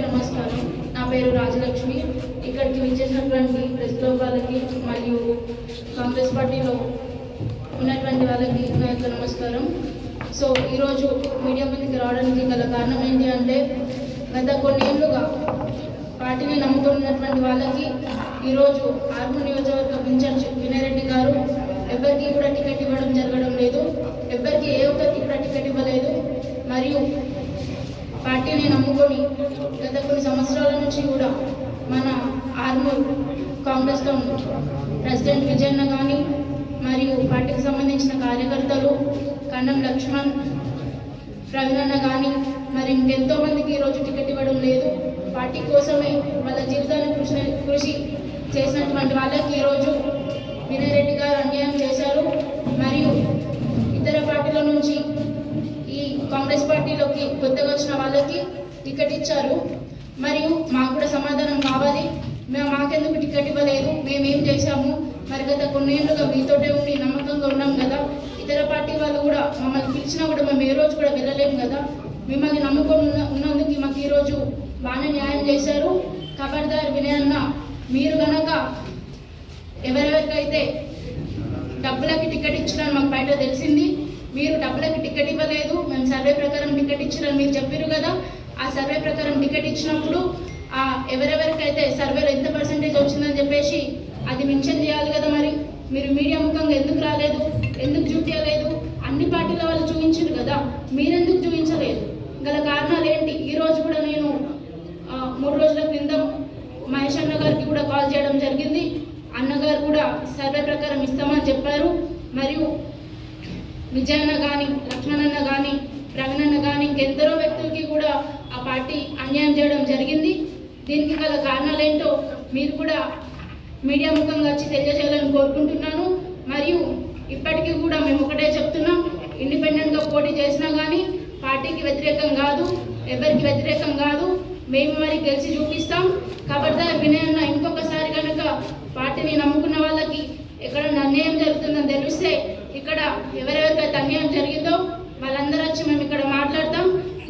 నమస్కారం. నా పేరు రాజలక్ష్మి. ఇక్కడికి విచ్చేసినటువంటి ప్రెస్ క్లబ్ వాళ్ళకి మరియు కాంగ్రెస్ పార్టీలో ఉన్నటువంటి వాళ్ళకి నా యొక్క నమస్కారం. సో ఈరోజు మీడియా మీదకి రావడానికి గల కారణం ఏంటి అంటే గత కొన్నేళ్ళుగా పార్టీని నమ్ముతున్నటువంటి వాళ్ళకి ఈరోజు ఆర్మూర్ నియోజకవర్గ ఇన్ఛార్జ్ వినయరెడ్డి గారు ఎవరికి కూడా టికెట్ ఇవ్వడం జరగడం లేదు. ఎవరికి ఏ ఒక్కరికి కూడా టికెట్ ఇవ్వలేదు. పార్టీని గత కొన్ని సంవత్సరాల నుంచి కూడా మన ఆర్మూర్ కాంగ్రెస్లో ప్రెసిడెంట్ విజయన్న కానీ మరియు పార్టీకి సంబంధించిన కార్యకర్తలు కన్నం లక్ష్మణ్ ప్రవీణన్న కానీ మరి ఇంకెంతో మందికి ఈరోజు టికెట్ ఇవ్వడం లేదు. పార్టీ కోసమే వాళ్ళ జీవితాన్ని కృషి కృషి చేసినటువంటి వాళ్ళకి ఈరోజు వినయ్ రెడ్డి గారు అన్యాయం చేశారు. మరియు ఇతర పార్టీల నుంచి ఈ కాంగ్రెస్ పార్టీలోకి కొత్తగా వచ్చిన వాళ్ళకి టికెట్ ఇచ్చారు. మరియు మాకు కూడా సమాధానం కావాలి. మేము మాకెందుకు టికెట్ ఇవ్వలేదు? మేము ఏం చేశాము? మరి గత కొన్నేళ్ళుగా మీతోటే ఉండి నమ్మకంగా ఉన్నాం కదా. ఇతర పార్టీ వాళ్ళు కూడా మమ్మల్ని పిలిచినా కూడా మేము ఏ రోజు కూడా వెళ్ళలేము కదా. మిమ్మల్ని నమ్ముకొని ఉన్న ఉన్నందుకు మాకు ఈరోజు బాగానే న్యాయం చేశారు. ఖబర్దార్ అన్న మీరు కనుక ఎవరెవరికైతే డబ్బులకి టికెట్ ఇచ్చారని మాకు బయట తెలిసింది. మీరు డబ్బులకి టికెట్ ఇవ్వలేదు. మేము సర్వే ప్రకారం టికెట్ ఇచ్చారని మీరు చెప్పారు కదా. ఆ సర్వే ప్రకారం టికెట్ ఇచ్చినప్పుడు ఆ ఎవరెవరికైతే సర్వేలో ఎంత పర్సెంటేజ్ వచ్చిందని చెప్పేసి అది మెన్షన్ చేయాలి కదా మరి. మీరు మీడియా ముఖంగా ఎందుకు రాలేదు ఎందుకు చూపించలేదు అన్ని పార్టీల వాళ్ళు చూపించారు కదా. మీరెందుకు చూపించలేదు? గల కారణాలు ఏంటి? ఈ రోజు కూడా నేను మూడు రోజుల క్రింద మహేష్ అన్న గారికి కూడా కాల్ చేయడం జరిగింది. అన్నగారు కూడా సర్వే ప్రకారం ఇస్తామని చెప్పారు. మరియు విజయన్న కానీ లక్ష్మణన్న కానీ ప్రవీణన్న కానీ ఇంకెందరో వ్యక్తులకి కూడా పార్టీ అన్యాయం చేయడం జరిగింది. దీనికి గల కారణాలు ఏంటో మీరు కూడా మీడియా ముఖంగా వచ్చి తెలియజేయాలని కోరుకుంటున్నాను. మరియు ఇప్పటికీ కూడా మేము ఒకటే చెప్తున్నాం. ఇండిపెండెంట్గా పోటీ చేసినా కానీ పార్టీకి వ్యతిరేకం కాదు ఎవరికి వ్యతిరేకం కాదు. మేము మరి గెలిచి చూపిస్తాం. కాబట్టి వినయన్న ఇంకొకసారి కనుక పార్టీని నమ్ముకున్న వాళ్ళకి ఎక్కడ అన్యాయం జరుగుతుందని తెలిస్తే ఇక్కడ ఎవరెవరికైతే అన్యాయం జరిగిందో వాళ్ళందరూ వచ్చి మేము ఇక్కడ మా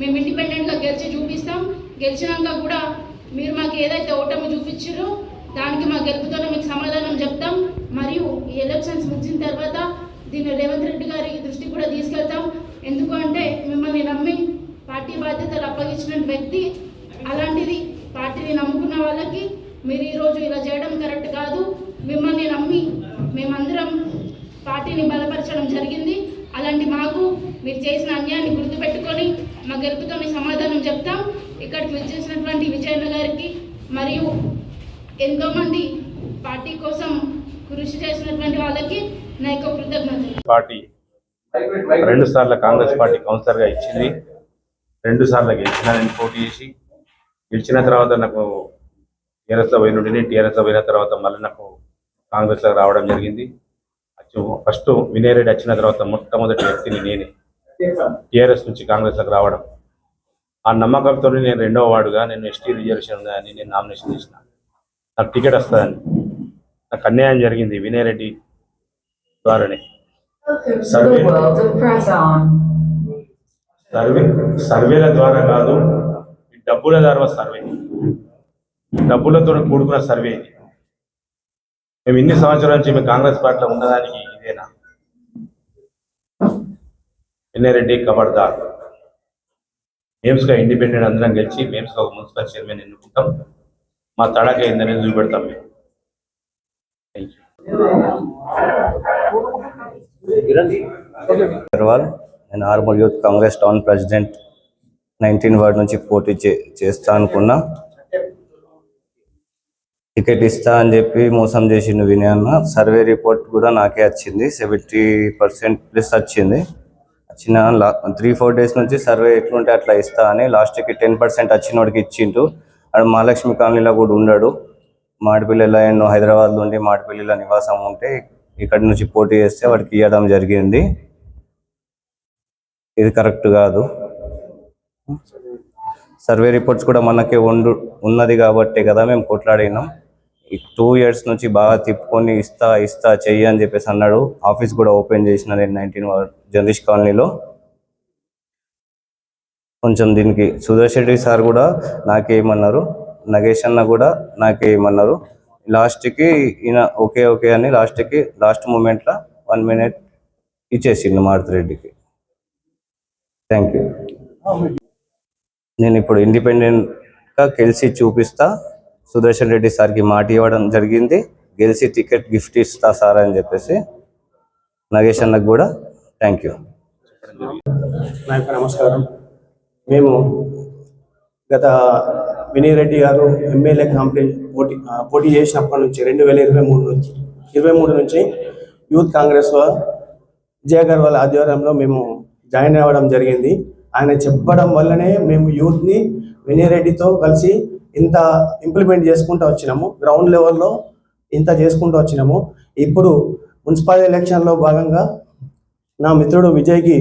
మేము ఇండిపెండెంట్గా గెలిచి చూపిస్తాం. గెలిచినాక కూడా మీరు మాకు ఏదైతే ఓటమి చూపించారో దానికి మా గెలుపుతోనే మీకు సమాధానం చెప్తాం. మరియు ఈ ఎలక్షన్స్ ముగిసిన తర్వాత దీన్ని రేవంత్ రెడ్డి గారి దృష్టికి కూడా తీసుకెళ్తాం. ఎందుకు అంటే మిమ్మల్ని నమ్మి పార్టీ బాధ్యతలు అప్పగించిన వ్యక్తి అలాంటిది పార్టీని నమ్ముకున్న వాళ్ళకి మీరు ఈరోజు ఇలా చేయడం కరెక్ట్ కాదు. మిమ్మల్ని నమ్మి మేమందరం పార్టీని బలపరచడం జరిగింది. అలాంటి మాకు మీరు చేసిన అన్యాయాన్ని గుర్తుపెట్టుకొని మా గెలుపుతో మీ సమాధానం చెప్తాం. ఇక్కడికి వచ్చేసినటువంటి విజయన్న గారికి మరియు ఎంతోమంది పార్టీ కోసం కృషి చేసినటువంటి వాళ్ళకి నా యొక్క కృతజ్ఞతలు. పార్టీ రెండు సార్లు కాంగ్రెస్ పార్టీ కౌన్సిలర్గా ఇచ్చింది. రెండు సార్లు గెలిచిన నేను పోటీ చేసి గెలిచిన తర్వాత నాకు టీఆర్ఎస్లో పోయిన నుండి టీఆర్ఎస్లో పోయిన తర్వాత మళ్ళీ నాకు కాంగ్రెస్లో రావడం జరిగింది. ఫస్ట్ వినయ్ రెడ్డి వచ్చిన తర్వాత మొట్టమొదటి వ్యక్తిని నేనే. టీఆర్ఎస్ నుంచి కాంగ్రెస్లోకి రావడం. ఆ నమ్మకంతో నేను రెండవ వార్డుగా నేను ఎస్టీ రిజర్వేషన్ అని నేను నామినేషన్ చేసిన. నాకు టికెట్ వస్తుందని. నాకు అన్యాయం జరిగింది వినయ్ రెడ్డి ద్వారానే on. సర్వే సర్వేల ద్వారా కాదు ఈ డబ్బుల ద్వారా సర్వే డబ్బులతో కూడుకున్న సర్వే ఇది. మేము ఇన్ని సంవత్సరాల నుంచి మేము కాంగ్రెస్ పార్టీలో ఉన్నదానికి ఇదేనా? ఎన్ఆరెడ్డి కబర్దార్ మేమ్స్గా ఇండిపెండెంట్ అందరం గెలిచి మేమ్స్గా ఒక మున్సిపల్ చైర్మన్ ఎన్నుకుంటాం. మా తడాక ఏందనేది చూపెడతాం మేము? అగర్వాల్ నేను Armoor youth Congress town president. Nineteen ward నుంచి పోటీ చే చేస్తా అనుకున్నా. టికెట్ ఇస్తా అని చెప్పి మోసం చేసిండు వినయ్ అన్న. సర్వే రిపోర్ట్ కూడా నాకే వచ్చింది. సెవెంటీ పర్సెంట్ ప్లస్ వచ్చింది. వచ్చిన త్రీ ఫోర్ డేస్ నుంచి సర్వే ఎట్లుంటే అట్లా ఇస్తా అని లాస్ట్కి టెన్ పర్సెంట్ వచ్చినోడికి ఇచ్చిండు. అక్కడ మహాలక్ష్మి కాలనీలో కూడా ఉండడు. మాడిపల్లిలో ఎన్నో హైదరాబాద్లో ఉండి మాడిపల్లిలో నివాసం ఉంటే ఇక్కడి నుంచి పోటీ చేస్తే వాడికి ఇవ్వడం జరిగింది. ఇది కరెక్ట్ కాదు. సర్వే రిపోర్ట్స్ కూడా మనకి ఉండు ఉన్నది కాబట్టి కదా మేము కొట్లాడినాం. ఈ టూ ఇయర్స్ నుంచి బాగా తిప్పుకొని ఇస్తా ఇస్తా చెయ్యి అని చెప్పేసి అన్నాడు. ఆఫీస్ కూడా ఓపెన్ చేసిన నేను నైన్టీన్ జగదీష్ కాలనీలో. కొంచెం దీనికి సుదర్శన్ రెడ్డి సార్ కూడా నాకేమన్నారు నగేష్ అన్న కూడా నాకు ఏమన్నారు లాస్ట్కి ఈయన ఓకే ఓకే అని లాస్ట్కి లాస్ట్ మూమెంట్లో వన్ మినిట్ ఇచ్చేసిండు మారుతి రెడ్డికి. థ్యాంక్ యూ నేను ఇప్పుడు ఇండిపెండెంట్గా గెలిచి చూపిస్తా. సుదర్శన్ రెడ్డి సార్కి మాట ఇవ్వడం జరిగింది. గెలిచి టికెట్ గిఫ్ట్ ఇస్తా సార్ అని చెప్పేసి నగేష్ అన్నకు కూడా థ్యాంక్ యూ. నమస్కారం. మేము గత వినయరెడ్డి గారు ఎమ్మెల్యే కాంపిటీ పోటీ పోటీ చేసినప్పటి నుంచి రెండు వేల ఇరవై మూడు నుంచి ఇరవై మూడు నుంచి యూత్ కాంగ్రెస్ వా- విజయ్ వాళ్ళ ఆధ్వర్యంలో మేము జాయిన్ అవ్వడం జరిగింది. ఆయన చెప్పడం వల్లనే మేము యూత్ని వినయరెడ్డితో కలిసి ఇంత ఇంప్లిమెంట్ చేసుకుంటూ వచ్చినాము. గ్రౌండ్ లెవెల్లో ఇంత చేసుకుంటూ వచ్చినాము. ఇప్పుడు మున్సిపల్ ఎలక్షన్లో భాగంగా నా మిత్రుడు విజయ్కి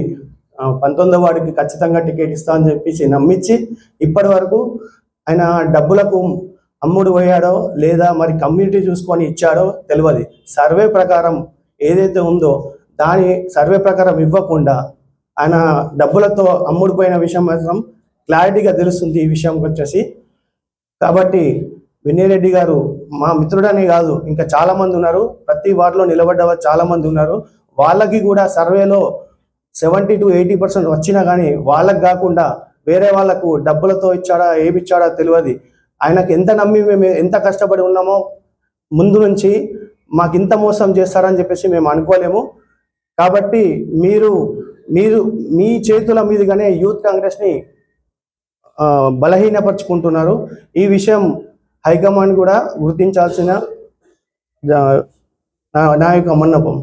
ఆ, పంతొమ్మిదో వాడికి ఖచ్చితంగా టికెట్ ఇస్తా అని చెప్పేసి నమ్మించి ఇప్పటి వరకు ఆయన డబ్బులకు అమ్ముడు పోయాడో లేదా మరి కమ్యూనిటీ చూసుకొని ఇచ్చాడో తెలియదు. సర్వే ప్రకారం ఏదైతే ఉందో దాని సర్వే ప్రకారం ఇవ్వకుండా ఆయన డబ్బులతో అమ్ముడుపోయిన విషయం మాత్రం క్లారిటీగా తెలుస్తుంది ఈ విషయం వచ్చేసి. కాబట్టి వినయరెడ్డి గారు మా మిత్రుడనే కాదు ఇంకా చాలా మంది ఉన్నారు. ప్రతి వార్డులో నిలబడ్డ వారు చాలా మంది ఉన్నారు. వాళ్ళకి కూడా సర్వేలో సెవెంటీ టు ఎయిటీ పర్సెంట్ వచ్చినా కానీ వాళ్ళకి కాకుండా వేరే వాళ్ళకు డబ్బులతో ఇచ్చాడా ఏమిచ్చాడా తెలియదు. ఆయనకు ఎంత నమ్మి మేము ఎంత కష్టపడి ఉన్నామో ముందు నుంచి మాకు ఇంత మోసం చేస్తారని చెప్పేసి మేము అనుకోలేము. కాబట్టి మీరు మీరు మీ చేతుల మీదుగానే యూత్ కాంగ్రెస్ని బలహీనపరుచుకుంటున్నారు. ఈ విషయం హైకమాండ్ కూడా గుర్తించాల్సిన నా యొక్క మన్నపం.